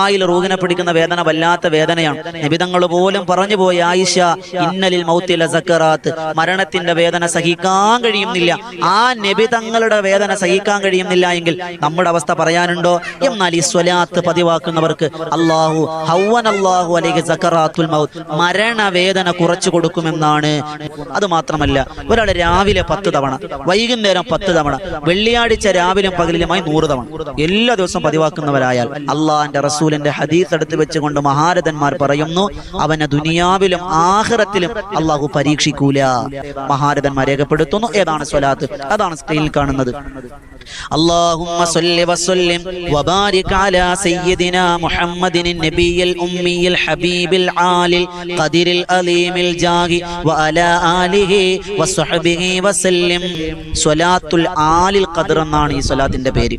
ആയിൽ റൂഹിനെ പിടിക്കുന്ന വേദന വല്ലാത്ത വേദനയാണ്. നിബിതങ്ങൾ പോലും പറഞ്ഞു പോയി ആയിഷ ഇന്നലിൽ മൗത്തില സക്കറാത്ത് മരണത്തിന്റെ വേദന സഹിക്കാൻ കഴിയുന്നില്ല. ആ നിബിതങ്ങളുടെ വേദന സഹിക്കാൻ കഴിയുന്നില്ല എങ്കിൽ നമ്മുടെ അവസ്ഥ പറയാനുണ്ടോ? എന്നാൽ ഈ സ്വലാത്ത് പതിവാക്കുന്നവർക്ക് അള്ളാഹു ഹൗവൻ അള്ളാഹു അല്ലെങ്കിൽ സക്കറാത്തുൽ മൗത്ത് മരണവേദന കുറച്ചു കൊടുക്കുമെന്നാണ്. അത് മാത്രമല്ല ഒരാൾ രാവിലെ പത്ത് തവണ വൈകുന്നേരം പത്ത് തവണ വെള്ളിയാഴ്ച രാവിലെ പകലിലുമായി നൂറ് തവണ എല്ലാ ദിവസവും പതിവാക്കുന്നവരായാൽ അള്ളാഹിന്റെ റസൂലിന്റെ ഹദീസ് എടുത്ത് വെച്ചുകൊണ്ട് മഹാരഥന്മാർ പറയുന്നു അവനെ ദുനിയാവിലും ആഹ്റത്തിലും അള്ളാഹു പരീക്ഷിക്കൂല മഹാരഥന്മാർ രേഖപ്പെടുത്തുന്നു ഏതാണ് സ്വലാത്ത് അതാണ് സ്ക്രീനിൽ കാണുന്നത് اللهم صل وسلم وبارك على سيدنا محمد النبي الأمي الحبيب العالي القدر الأليم الجاه وعلى آله وصحبه وسلم സ്വലാത്തുൽ ആലിൽ ഖദർ എന്നാണ് ഈ സ്വലാത്തിന്റെ പേര്